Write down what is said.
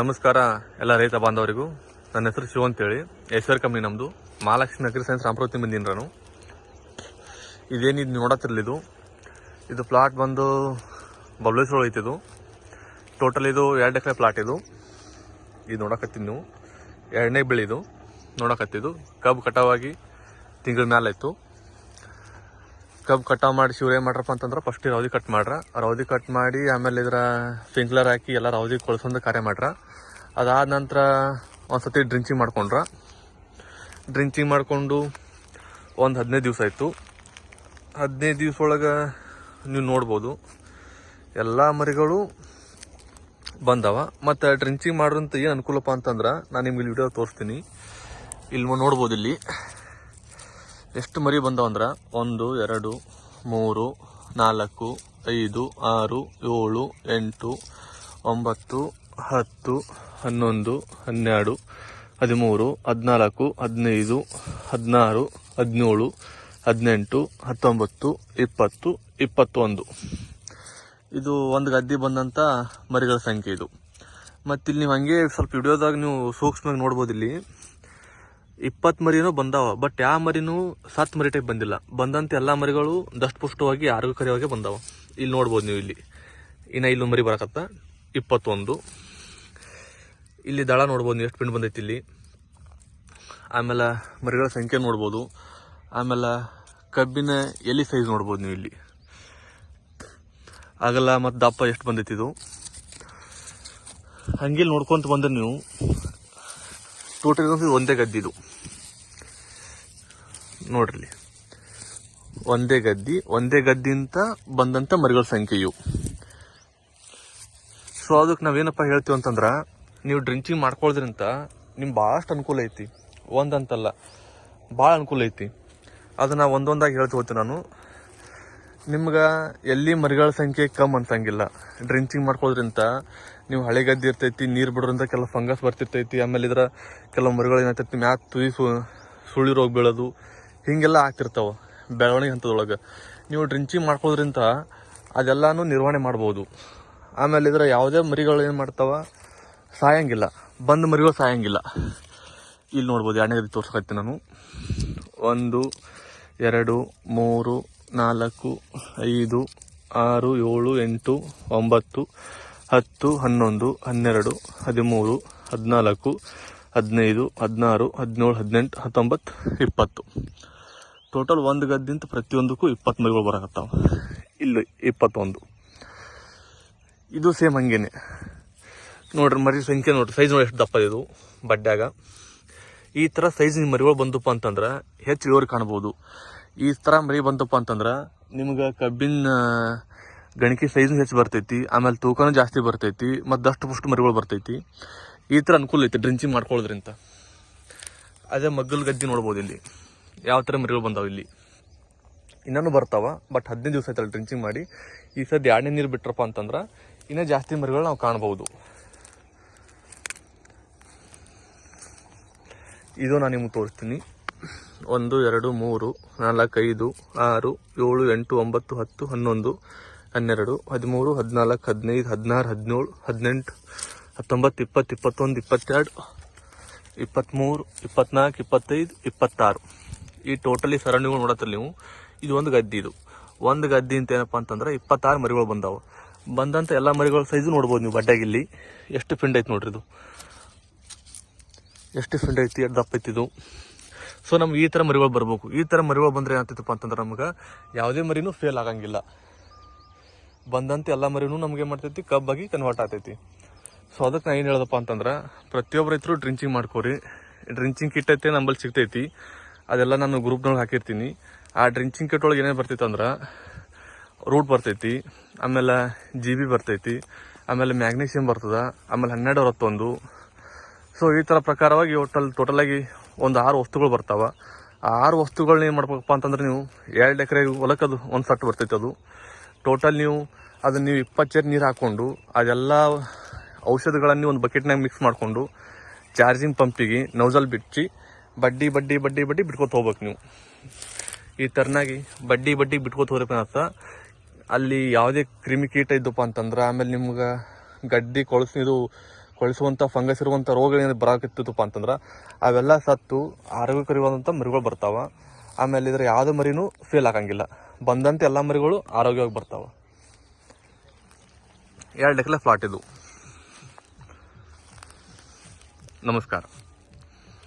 ನಮಸ್ಕಾರ ಎಲ್ಲ ರೈತ ಬಾಂಧವರಿಗೂ. ನನ್ನ ಹೆಸರು ಶಿವ ಅಂತೇಳಿ. ಐಶ್ವರ್ ಕಂಪ್ನಿ ನಮ್ಮದು ಮಹಾಲಕ್ಷ್ಮಿ ಅಗ್ರಿ ಸೈನ್ಸ್ ರಾಮಪುರತಿ ಬಂದೀನಿ ನಾನು ಇದೇನಿದು ನೋಡತ್ತಿರ್ಲಿದು ಇದು. ಪ್ಲಾಟ್ ಬಂದು ಬಬ್ಲೇಶ್ವರ ಐತಿದು ಟೋಟಲ್ ಇದು ಎರಡು ಎಕರೆ ಪ್ಲಾಟ್ ಇದು. ಇದು ನೋಡಕತ್ತೀನಿ ನೀವು. ಎರಡನೇ ಬೆಳಿದು ನೋಡಕತ್ತಿದ್ದು ಕಬ್ಬು ಕಟಾವಾಗಿ ತಿಂಗಳ ಮ್ಯಾಲೆ ಆಯ್ತು. ಕಬ್ಬು ಕಟಾವ್ ಮಾಡಿ ಶಿವ್ರ ಮಾಡ್ರಪ್ಪ ಅಂತಂದ್ರೆ ಫಸ್ಟ್ ರೌದಿ ಕಟ್ ಮಾಡ್ರ. ರೌದಿ ಕಟ್ ಮಾಡಿ ಆಮೇಲೆ ಇದರ ಸ್ಪ್ರಿಂಕ್ಲರ್ ಹಾಕಿ ಎಲ್ಲ ರೌದಿ ಕೊಳ್ಸೊಂದು ಕಾರ್ಯ ಮಾಡ್ರ. ಅದಾದ ನಂತರ ಒಂದ್ಸತಿ ಡ್ರಿಂಚಿಂಗ್ ಮಾಡ್ಕೊಂಡ್ರ. ಡ್ರಿಂಚಿಂಗ್ ಮಾಡಿಕೊಂಡು ಒಂದು ಹದಿನೈದು ದಿವಸ ಆಯಿತು. ಹದಿನೈದು ದಿವಸ ಒಳಗೆ ನೀವು ನೋಡ್ಬೋದು. ಎಲ್ಲ ಮರಿಗಳು ಬಂದವ. ಮತ್ತು ಡ್ರಿಂಚಿಂಗ್ ಮಾಡ್ರಂತ ಏನು ಅನುಕೂಲಪ್ಪ ಅಂತಂದ್ರೆ ನಾನು ನಿಮ್ಗೆ ಇಲ್ಲಿ ವಿಡಿಯೋ ತೋರಿಸ್ತೀನಿ. ಇಲ್ಲಿ ನೋಡ್ಬೋದು ಇಲ್ಲಿ. ಎಷ್ಟು ಮರಿ ಬಂದವಂದ್ರ ಒಂದು, ಎರಡು, ಮೂರು, ನಾಲ್ಕು, ಐದು, ಆರು, ಏಳು, ಎಂಟು, ಒಂಬತ್ತು, ಹತ್ತು, ಹನ್ನೊಂದು, ಹನ್ನೆರಡು, ಹದಿಮೂರು, ಹದಿನಾಲ್ಕು, ಹದಿನೈದು, ಹದಿನಾರು, ಹದಿನೇಳು, ಹದಿನೆಂಟು, ಹತ್ತೊಂಬತ್ತು, ಇಪ್ಪತ್ತು, ಇಪ್ಪತ್ತೊಂದು. ಇದು ಒಂದು ಗದ್ದೆ ಬಂದಂಥ ಮರಿಗಳ ಸಂಖ್ಯೆ ಇದು. ಮತ್ತು ಇಲ್ಲಿ ನೀವು ಹಂಗೆ ಸ್ವಲ್ಪ ವಿಡಿಯೋದಾಗ ನೀವು ಸೂಕ್ಷ್ಮವಾಗಿ ನೋಡ್ಬೋದು ಇಲ್ಲಿ ಇಪ್ಪತ್ತು ಮರಿನೂ ಬಂದಾವ ಬಟ್ ಯಾವ ಮರಿನೂ ಸತ್ ಮರಿ ಟೈಪ್ ಬಂದಿಲ್ಲ. ಬಂದಂತ ಎಲ್ಲಾ ಮರಿಗಳು ದಷ್ಟಪುಷ್ಟವಾಗಿ ಆರೋಗ್ಯಕರವಾಗಿ ಬಂದಾವ. ಇಲ್ಲಿ ನೋಡ್ಬೋದು ನೀವು ಇಲ್ಲಿ. ಇನ್ನ ಇಲ್ಲೊಂದು ಮರಿ ಬರಕತ್ತ. ಇಪ್ಪತ್ತೊಂದು. ಇಲ್ಲಿ ದಳ ನೋಡ್ಬೋದು ನೀವು, ಎಷ್ಟು ಪಿಂಡ್ ಬಂದೈತಿ ಇಲ್ಲಿ. ಆಮೇಲೆ ಮರಿಗಳ ಸಂಖ್ಯೆ ನೋಡ್ಬೋದು. ಆಮೇಲೆ ಕಬ್ಬಿನ ಎಲಿ ಸೈಜ್ ನೋಡ್ಬೋದು ನೀವು ಇಲ್ಲಿ. ಆಗಲ್ಲ ಮತ್ತು ದಪ್ಪ ಎಷ್ಟು ಬಂದೈತಿ ಇದು. ಹಂಗೆ ನೋಡ್ಕೊಂತ ಬಂದ್ರೆ ನೀವು ಟೋಟಲ್ ಒಂದೇ ಒಂದೇ ಗದ್ದಿದು ನೋಡ್ರಿ. ಒಂದೇ ಗದ್ದಿ, ಒಂದೇ ಗದ್ದಿಂತ ಬಂದಂತ ಮರಿಗಳ ಸಂಖ್ಯೆಯು ಸೊ ಅದಕ್ಕೆ ನಾವೇನಪ್ಪ ಹೇಳ್ತೀವಿ ಅಂತಂದ್ರ, ನೀವು ಡ್ರಿಂಚಿಂಗ್ ಮಾಡ್ಕೊಳ್ಳೋದ್ರಿಂದ ನಿಮ್ಗೆ ಭಾಳಷ್ಟು ಅನುಕೂಲ ಐತಿ. ಒಂದಂತಲ್ಲ, ಭಾಳ ಅನುಕೂಲ ಐತಿ. ಅದನ್ನ ಒಂದೊಂದಾಗಿ ಹೇಳ್ತಿ ಹೋಗ್ತೀನಿ ನಾನು. ನಿಮ್ಗೆ ಎಲ್ಲಿ ಮರಿಗಳ ಸಂಖ್ಯೆ ಕಮ್ ಅನ್ಸಂಗಿಲ್ಲ. ಡ್ರಿಂಚಿಂಗ್ ಮಾಡ್ಕೊಳ್ಳೋದ್ರಿಂದ ನೀವು ಹಳೆ ಗದ್ದೆ ಇರ್ತೈತಿ, ನೀರು ಬಿಡೋದ್ರಿಂದ ಕೆಲವು ಫಂಗಸ್ ಬರ್ತಿರ್ತೈತಿ, ಆಮೇಲೆ ಇದ್ರ ಕೆಲವು ಮರಿಗಳು ಏನಾಗ್ತೈತಿ ಮ್ಯಾತ್ ತುದಿ ಸು, ಸುಳಿ ರೋಗ ಬೀಳೋದು, ಹಿಂಗೆಲ್ಲ ಆಗ್ತಿರ್ತಾವ ಬೆಳವಣಿಗೆ ಹಂತದೊಳಗೆ. ನೀವು ಡ್ರಿಂಚಿಂಗ್ ಮಾಡ್ಕೊಳ್ಳೋದ್ರಿಂದ ಅದೆಲ್ಲನೂ ನಿರ್ವಹಣೆ ಮಾಡ್ಬೋದು. ಆಮೇಲೆ ಇದ್ರ ಯಾವುದೇ ಮರಿಗಳು ಏನು ಮಾಡ್ತಾವ, ಸಾಯಂಗಿಲ್ಲ. ಬಂದ ಮರಿಗಳು ಸಾಯಂಗಿಲ್ಲ. ಇಲ್ಲಿ ನೋಡ್ಬೋದು ಎರಡನೇ ಗದ್ದೆ ತೋರ್ಸಕತ್ತೀನಿ ನಾನು. ಒಂದು, ಎರಡು, ಮೂರು ನಾಲ್ಕು, ಐದು, ಆರು, ಏಳು, ಎಂಟು, ಒಂಬತ್ತು, ಹತ್ತು, ಹನ್ನೊಂದು, ಹನ್ನೆರಡು, ಹದಿಮೂರು, ಹದಿನಾಲ್ಕು, ಹದಿನೈದು, ಹದಿನಾರು, ಹದಿನೇಳು, ಹದಿನೆಂಟು, ಹತ್ತೊಂಬತ್ತು, ಇಪ್ಪತ್ತು. ಟೋಟಲ್ ಒಂದು ಗದ್ದಿಂತ ಪ್ರತಿಯೊಂದಕ್ಕೂ ಇಪ್ಪತ್ತು ಮರಿಗಳು ಬರಕತ್ತಾವ. ಇಲ್ಲಿ ಇಪ್ಪತ್ತೊಂದು. ಇದು ಸೇಮ್ ಹಂಗೇನೆ. ನೋಡ್ರಿ, ಮರಿ ಸಂಖ್ಯೆ ನೋಡ್ರಿ. ಸೈಜ್ ನೋಡಿ ಎಷ್ಟು ದಪ್ಪ ಇದು ಬಡ್ಡ್ಯಾಗ. ಈ ಥರ ಸೈಜ್ ಮರಿಗಳು ಬಂದಪ್ಪ ಅಂತಂದ್ರೆ ಹೆಚ್ಚು ಇಳುವರಿ ಕಾಣ್ಬೋದು. ಈ ಥರ ಮರಿ ಬಂತಪ್ಪ ಅಂತಂದ್ರೆ ನಿಮ್ಗೆ ಕಬ್ಬಿನ ಗಣಿಕೆ ಸೈಜ್ ಹೆಚ್ಚು ಬರ್ತೈತಿ, ಆಮೇಲೆ ತೂಕನೂ ಜಾಸ್ತಿ ಬರ್ತೈತಿ ಮತ್ತು ದಷ್ಟು ಪುಷ್ಟು ಮರಿಗಳು ಬರ್ತೈತಿ. ಈ ಥರ ಅನುಕೂಲ ಐತಿ ಡ್ರಿಂಚಿಂಗ್ ಮಾಡ್ಕೊಳ್ಳೋದ್ರಿಂದ. ಅದೇ ಮಗ್ಗಲ್ ಗದ್ದೆ ನೋಡ್ಬೋದು ಇಲ್ಲಿ. ಯಾವ ಥರ ಮರಿಗಳು ಬಂದಾವ ಇಲ್ಲಿ. ಇನ್ನೂ ಬರ್ತಾವ, ಬಟ್ ಹದಿನೈದು ದಿವಸ ಆಯ್ತಲ್ಲ ಡ್ರಿಂಚಿಂಗ್ ಮಾಡಿ. ಈ ಸದ್ಯ ಎರಡನೇ ನೀರು ಬಿಟ್ರಪ್ಪ ಅಂತಂದ್ರೆ ಇನ್ನೂ ಜಾಸ್ತಿ ಮರಿಗಳು ನಾವು ಕಾಣ್ಬೋದು. ಇದು ನಾನು ನಿಮ್ಗೆ ತೋರಿಸ್ತೀನಿ. ಒಂದು, ಎರಡು, ಮೂರು ನಾಲ್ಕು ಐದು ಆರು, ಏಳು, ಎಂಟು, ಒಂಬತ್ತು, ಹತ್ತು, ಹನ್ನೊಂದು, ಹನ್ನೆರಡು, ಹದಿಮೂರು, ಹದಿನಾಲ್ಕು, ಹದಿನೈದು, ಹದಿನಾರು, ಹದಿನೇಳು, ಹದಿನೆಂಟು, ಹತ್ತೊಂಬತ್ತು, ಇಪ್ಪತ್ತು, ಇಪ್ಪತ್ತೊಂದು, ಇಪ್ಪತ್ತೆರಡು, ಇಪ್ಪತ್ತ್ಮೂರು ಇಪ್ಪತ್ನಾಲ್ಕು ಇಪ್ಪತ್ತೈದು, ಇಪ್ಪತ್ತಾರು. ಈ ಟೋಟಲಿ ಸರಣಿಗಳು ನೋಡತ್ತಲ್ಲ ನೀವು. ಇದು ಒಂದು ಗದ್ದೆ ಇದು. ಒಂದು ಗದ್ದೆ ಅಂತ ಏನಪ್ಪ ಅಂತಂದ್ರೆ ಇಪ್ಪತ್ತಾರು ಮರಿಗಳು ಬಂದವು. ಬಂದಂಥ ಎಲ್ಲ ಮರಿಗಳ ಸೈಜು ನೋಡ್ಬೋದು ನೀವು ಬಡ್ಡಾಗಿಲ್ಲಿ ಎಷ್ಟು ಫಿಂಡ್ ಐತೆ ನೋಡ್ರಿ ಇದು? ಎಷ್ಟು ಫಿಂಡ್ ಐತಿ? ಎಷ್ಟು ದಪ್ಪ ಐತಿ ಇದು. ಸೊ ನಮ್ಗೆ ಈ ಥರ ಮರಿಗಳು ಬರ್ಬೇಕು. ಈ ಥರ ಮರಿಗಳು ಬಂದ್ರೆ ಏನಾಗ್ತಿತ್ತಪ್ಪ ಅಂತಂದ್ರೆ ನಮ್ಗೆ ಯಾವುದೇ ಮರಿನೂ ಫೇಲ್ ಆಗಂಗಿಲ್ಲ. ಬಂದಂತೆ ಎಲ್ಲ ಮರಿನೂ ನಮ್ಗೆ ಏನು ಮಾಡ್ತೈತಿ ಕಬ್ಬಾಗಿ ಕನ್ವರ್ಟ್ ಆಗ್ತೈತಿ. ಸೊ ಅದಕ್ಕೆ ನಾ ಏನು ಹೇಳೋದಪ್ಪ ಅಂತಂದ್ರೆ, ಪ್ರತಿಯೊಬ್ಬ ರೈತರು ಡ್ರಿಂಚಿಂಗ್ ಮಾಡ್ಕೋರಿ. ಡ್ರಿಂಚಿಂಗ್ ಕಿಟ್ ಐತೆ ನಂಬಲ್ಲಿ ಸಿಗ್ತೈತಿ. ಅದೆಲ್ಲ ನಾನು ಗ್ರೂಪ್ನೊಳಗೆ ಹಾಕಿರ್ತೀನಿ. ಆ ಡ್ರಿಂಚಿಂಗ್ ಕಿಟ್ ಒಳಗೆ ಏನೇನು ಬರ್ತೈತೆ ಅಂದ್ರೆ ರೂಟ್ ಬರ್ತೈತಿ, ಆಮೇಲೆ ಜಿ ಬಿ ಬರ್ತೈತಿ, ಆಮೇಲೆ ಮ್ಯಾಗ್ನೀಷಿಯಂ ಬರ್ತದ, ಆಮೇಲೆ ಹನ್ನೆರಡು ಅರವತ್ತೊಂದು ಸೊ ಈ ಥರ ಪ್ರಕಾರವಾಗಿ ಟೋಟಲ್ ಟೋಟಲಾಗಿ ಒಂದು ಆರು ವಸ್ತುಗಳು ಬರ್ತಾವೆ. ಆ ಆರು ವಸ್ತುಗಳನ್ನ ಏನು ಮಾಡ್ಬೇಕಪ್ಪ ಅಂತಂದ್ರೆ ನೀವು ಎರಡು ಎಕರೆ ಹೊಲಕ್ಕೆ ಅದು ಒಂದು ಸಟ್ಟು ಬರ್ತೈತೆ ಅದು. ಟೋಟಲ್ ನೀವು ಅದನ್ನ ನೀವು ಇಪ್ಪತ್ತು ನೀರು ಹಾಕ್ಕೊಂಡು ಅದೆಲ್ಲ ಔಷಧಗಳನ್ನು ಒಂದು ಬಕೆಟ್ನಾಗ ಮಿಕ್ಸ್ ಮಾಡಿಕೊಂಡು ಚಾರ್ಜಿಂಗ್ ಪಂಪಿಗೆ ನೌಸಲ್ ಬಿಚ್ಚಿ ಬಡ್ಡಿ ಬಡ್ಡಿ ಬಡ್ಡಿ ಬಡ್ಡಿ ಬಿಟ್ಕೊತ ಹೋಗ್ಬೇಕು ನೀವು. ಈ ಥರನಾಗಿ ಬಡ್ಡಿ ಬಡ್ಡಿ ಬಿಟ್ಕೊತ ಹೋಗ್ಬೇಕನ್ನತ್ತ ಅಲ್ಲಿ ಯಾವುದೇ ಕ್ರಿಮಿಕೀಟ ಇದ್ದಪ್ಪ ಅಂತಂದ್ರೆ ಆಮೇಲೆ ನಿಮ್ಗೆ ಗಡ್ಡಿ, ಕೊಳಸು ಇದು ಕೊಳಿಸುವಂಥ ಫಂಗಸ್ ಇರುವಂಥ ರೋಗಗಳೇನು ಬರಾಕತ್ತಿತ್ತಪ್ಪ ಅಂತಂದ್ರೆ ಅವೆಲ್ಲ ಸತ್ತು ಆರೋಗ್ಯಕರವಾದಂಥ ಮರಿಗಳು ಬರ್ತಾವೆ. ಆಮೇಲೆ ಇದ್ರ ಯಾವುದೇ ಮರಿನೂ ಫೇಲ್ ಆಗಂಗಿಲ್ಲ. ಬಂದಂಥ ಎಲ್ಲ ಮರಿಗಳು ಆರೋಗ್ಯವಾಗಿ ಬರ್ತಾವ. ಎರಡು ಎಕರೆ ಫ್ಲಾಟ್ ಇದು. ನಮಸ್ಕಾರ.